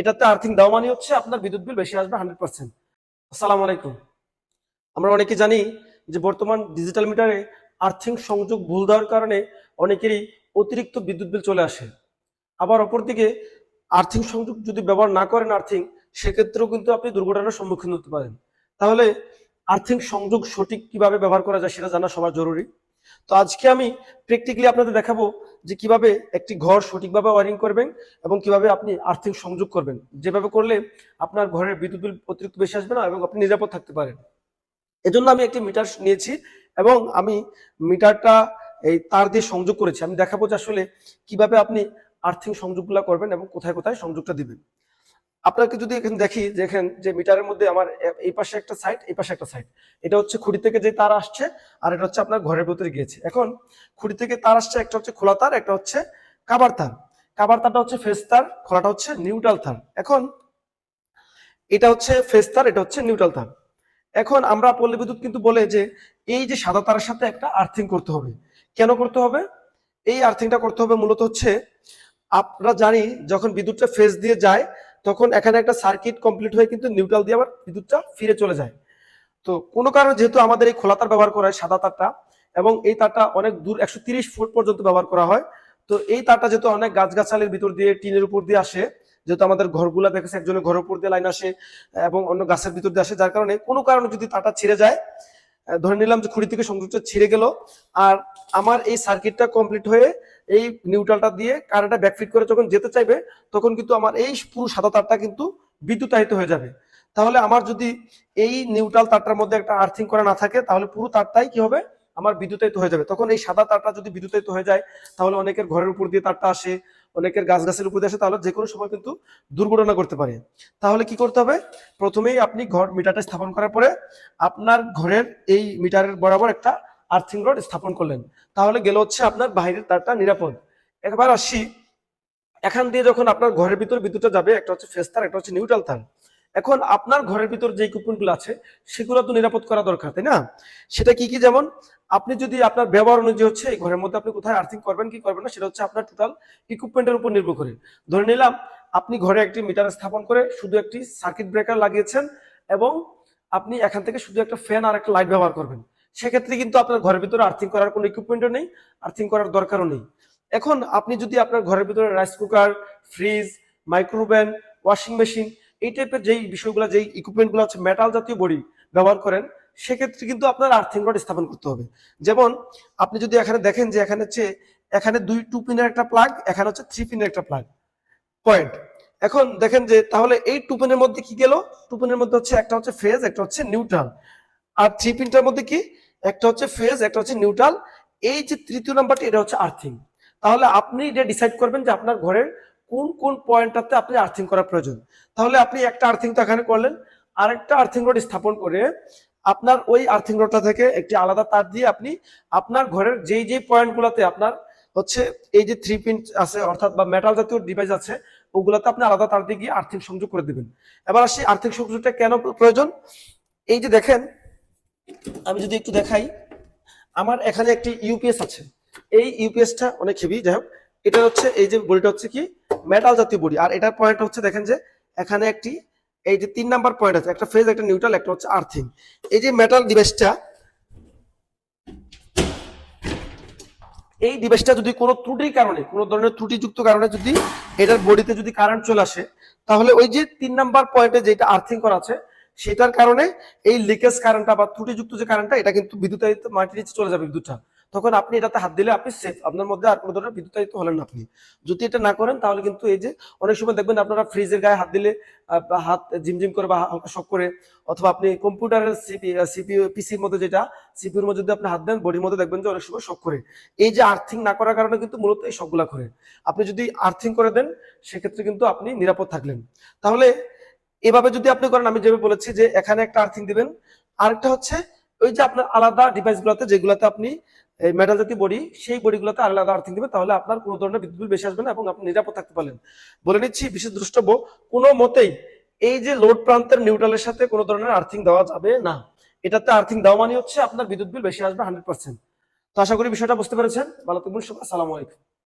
এটাতে আর্থিং দেওয়া মানে হচ্ছে আপনার বিদ্যুৎ বিল বেশি আসবে হান্ড্রেড পার্সেন্ট আসসালামু আলাইকুম। আমরা অনেকে জানি যে বর্তমান ডিজিটাল মিটারে আর্থিং সংযোগ ভুল দেওয়ার কারণে অনেকেরই অতিরিক্ত বিদ্যুৎ বিল চলে আসে। আবার অপরদিকে আর্থিং সংযোগ যদি ব্যবহার না করেন আর্থিং সেক্ষেত্রেও কিন্তু আপনি দুর্ঘটনার সম্মুখীন হতে পারেন। তাহলে আর্থিং সংযোগ সঠিক কীভাবে ব্যবহার করা যায় সেটা জানা সবার জরুরি। তো আজকে আমি প্র্যাকটিক্যালি আপনাদের দেখাবো যে কীভাবে একটি ঘর সঠিকভাবে ওয়ারিং করবেন এবং কীভাবে আপনি আর্থিং সংযোগ করবেন। যেভাবে করলে আপনার ঘরের বিদ্যুৎ বিল অতিরিক্ত বেশি আসবে না এবং আপনি নিরাপদ থাকতে পারেন। এজন্য আমি একটি মিটার নিয়েছি এবং আমি মিটারটা এই তার দিয়ে সংযোগ করেছি। আমি দেখাবো যে আসলে কীভাবে আপনি আর্থিং সংযোগগুলো করবেন এবং কোথায় কোথায় সংযোগটা দিবেন। আপনাকে যদি এখানে দেখি যে এখানে যে মিটারের মধ্যে আমার এই পাশে একটা সাইড এই পাশে একটা সাইড এটা হচ্ছে খুঁড়ি থেকে যে তার আসছে, আর এটা হচ্ছে আপনার ঘরের ভেতরে গিয়েছে। এখন খুঁড়ি থেকে তার আসছে, একটা হচ্ছে খোলা তার, একটা হচ্ছে কাবার তার। কাবার তারটা হচ্ছে ফেস তার, খোলাটা হচ্ছে নিউট্রাল তার। এখন এটা হচ্ছে ফেস তার, এটা হচ্ছে নিউট্রাল তার। এখন আমরা পল্লী বিদ্যুৎ কিন্তু বলে যে এই যে সাদা তারের সাথে একটা আর্থিং করতে হবে। কেন করতে হবে? এই আর্থিংটা করতে হবে মূলত হচ্ছে আমরা জানি যখন বিদ্যুৎটা ফেস দিয়ে যায় তখন এখানে একটা সার্কিট কমপ্লিট হয়ে কিন্তু নিউট্রাল দিয়ে আবার বিদ্যুৎটা ফিরে চলে যায়। তো কোনো কারণে যেহেতু আমাদের এই খোলা তার ব্যবহার করা হয়, সাদা তারটা, এবং এই তারটা অনেক দূর একশো তিরিশ ফুট পর্যন্ত ব্যবহার করা হয়, তো এই তারটা যেহেতু অনেক গাছগাছালির ভিতর দিয়ে, টিনের উপর দিয়ে আসে, যেহেতু আমাদের ঘরগুলা দেখেছে একজনের ঘরের উপর দিয়ে লাইন আসে, এবং অন্য গাছের ভিতর দিয়ে আসে, যার কারণে কোনো কারণে যদি তারটা ছিঁড়ে যায় ধরে নিলাম যে খুঁড়ি থেকে সংযোগটা ছিঁড়ে গেল। আর আমার এই সার্কিটটা কমপ্লিট হয়ে এই নিউট্রালটা দিয়ে কারেন্টটা ব্যাকফিট করে যখন যেতে চাইবে, তখন কিন্তু আমার এই পুরো সাদা তারটা কিন্তু বিদ্যুতায়িত হয়ে যাবে। তাহলে আমার যদি এই নিউট্রাল তারটার মধ্যে একটা আর্থিং করা না থাকে, তাহলে পুরো তারটাই কি হবে? আমার বিদ্যুতায়িত হয়ে যাবে। তখন এই সাদা তারটা যদি বিদ্যুতায়িত হয়ে যায়, তাহলে অনেকের ঘরের উপর দিয়ে তারটা আসে অনেকের গাছ গাছের উপরে আসে, তাহলে যে কোনো সময় কিন্তু দুর্ঘটনা করতে পারে। তাহলে কি করতে হবে? প্রথমেই আপনি ঘর মিটারটা স্থাপন করার পরে আপনার ঘরের এই মিটারের বরাবর একটা আর্থিং রড স্থাপন করলেন। তাহলে গেল হচ্ছে আপনার বাইরের তারটা নিরাপদ। একবার আসি, এখান দিয়ে যখন আপনার ঘরের ভিতরে বিদ্যুৎটা যাবে, একটা হচ্ছে ফেস তার, একটা হচ্ছে নিউট্রাল তার। এখন আপনার ঘরের ভিতর যে ইকুইপমেন্টগুলো আছে, সেগুলো তো নিরাপদ করা দরকার, তাই না? সেটা কি কি যেমন, আপনি যদি আপনার ব্যবহার অনুযায়ী হচ্ছে, এই ঘরের মধ্যে আপনি কোথায় আর্থিং করবেন, কি করবেন না, সেটা হচ্ছে আপনার টোটাল ইকুইপমেন্টের উপর নির্ভর করে। ধরে নিলাম, আপনি ঘরে একটি মিটার স্থাপন করে শুধু একটি সার্কিট ব্রেকার লাগিয়েছেন এবং আপনি এখান থেকে শুধু একটা ফ্যান আর একটা লাইট ব্যবহার করবেন। সেক্ষেত্রে কিন্তু আপনার ঘরের ভিতরে আর্থিং করার কোনো ইকুইপমেন্টও নেই আর্থিং করার দরকারও নেই। এখন আপনি যদি আপনার ঘরের ভিতরে rice cooker fridge micro oven washing machine এই টাইপের যেই বিষয়গুলো, যেই ইকুইপমেন্টগুলো হচ্ছে মেটাল জাতীয় বডি ব্যবহার করেন, সেক্ষেত্রে কিন্তু আপনার আর্থিং রড স্থাপন করতে হবে। যেমন, আপনি যদি এখানে দেখেন যে এখানে হচ্ছে, এখানে দুই টু পিনের একটা প্লাগ এখানে হচ্ছে থ্রি পিনের একটা প্লাগ পয়েন্ট এখন দেখেন যে, তাহলে এই টু পিনের মধ্যে কি গেল? টু পিনের মধ্যে হচ্ছে একটা হচ্ছে ফেজ একটা হচ্ছে নিউট্রাল আর থ্রি পিনটার মধ্যে কি? একটা হচ্ছে ফেজ একটা হচ্ছে নিউট্রাল এই যে তৃতীয় নাম্বারটি এটা হচ্ছে আর্থিং তাহলে আপনি এটা ডিসাইড করবেন যে আপনার ঘরের কোন কোন পয়েন্টটাতে আপনি আর্থিং করা প্রয়োজন? তাহলে আপনি একটা আর্থিং তো এখানে করলেন। আরেকটা আর্থিং রড স্থাপন করে আপনার ওই আর্থিং রডটা থেকে একটি আলাদা তার দিয়ে আপনি আপনার ঘরের যেই যেই পয়েন্টগুলোতে আপনার হচ্ছে এই যে থ্রি পিন আছে, অর্থাৎ বা মেটাল জাতীয় ডিভাইস আছে, ওগুলাতে আপনি আলাদা তার দিয়ে গিয়ে আর্থিং সংযোগ করে দিবেন। এবার আসি আর্থিং সংযোগটা কেন প্রয়োজন? এই যে দেখেন, আমি যদি একটু দেখাই, আমার এখানে একটি ইউপিএস আছে। এই ইউপিএসটা অনেক হেভি যাই হোক, এটা হচ্ছে, এই যে বডিটা হচ্ছে কি? মেটাল জাতীয় বডি। আর এটার পয়েন্ট হচ্ছে দেখেন যে, এখানে একটি, এই যে তিন নাম্বার পয়েন্ট আছে, একটা ফেজ একটা নিউট্রাল একটা হচ্ছে আর্থিং এই যে মেটাল ডিভাইসটা এই ডিভাইসটা যদি কোনো ত্রুটির কারণে, কোনো ধরনের ত্রুটিযুক্ত কারণে যদি এটার বডিতে যদি কারেন্ট চলে আসে, তাহলে ওই যে তিন নাম্বার পয়েন্টে যেটা আর্থিং করা আছে, সেটার কারণে এই লিকেজ কারেন্টটা বা ত্রুটিযুক্ত যে কারেন্টটা এটা কিন্তু বিদ্যুতায়িত মাটির নিচে চলে যাবে বিদ্যুৎটা। তখন আপনি এটাতে হাত দিলে আপনি সেফ আপনার মধ্যে আর কোনো ধরনের বিদ্যুতায়িত হলেন না আপনি। যদি এটা না করেন, তাহলে কিন্তু এই যে অনেক সময় দেখবেন আপনারা ফ্রিজের গায়ে হাত দিলে হাত ঝিমঝিম করে বা হালকা শক করে, অথবা আপনি কম্পিউটারের সিপি সিপিইউ, পিসির মধ্যে যেটা সিপিউর মধ্যে যদি আপনি হাত দেন, বডির মধ্যে দেখবেন যে অনেক সময় শক করে। এই যে আর্থিং না করার কারণে কিন্তু মূলত এই শকগুলা করে। আপনি যদি আর্থিং করে দেন, সেক্ষেত্রে কিন্তু আপনি নিরাপদ থাকলেন। তাহলে এভাবে যদি আপনি করেন, আমি যেভাবে বলেছি যে এখানে একটা আর্থিং দিবেন। আরেকটা হচ্ছে ওই যে আপনার আলাদা ডিভাইস গুলোতে যেগুলোতে আপনি এই মেটাল জাতীয় বডি, সেই বডিগুলোতে আলাদা আর্থিং দিবেন তাহলে আপনার কোনো ধরনের বিদ্যুৎ বেশি আসবে না এবং আপনি নিরাপদ থাকতে পারলেন। বলে নিচ্ছি, বিশেষ দ্রষ্টব্য, কোনো মতেই এই যে লোড প্রান্তের নিউট্রালের সাথে কোনো ধরনের আর্থিং দেওয়া যাবে না। এটাতে আর্থিং দেওয়া মানে হচ্ছে আপনার বিদ্যুৎ বিল বেশি আসবে হান্ড্রেড পার্সেন্ট তো আশা করি বিষয়টা বুঝতে পেরেছেন। ভালো থাকবেন সবাই। আসসালামু আলাইকুম।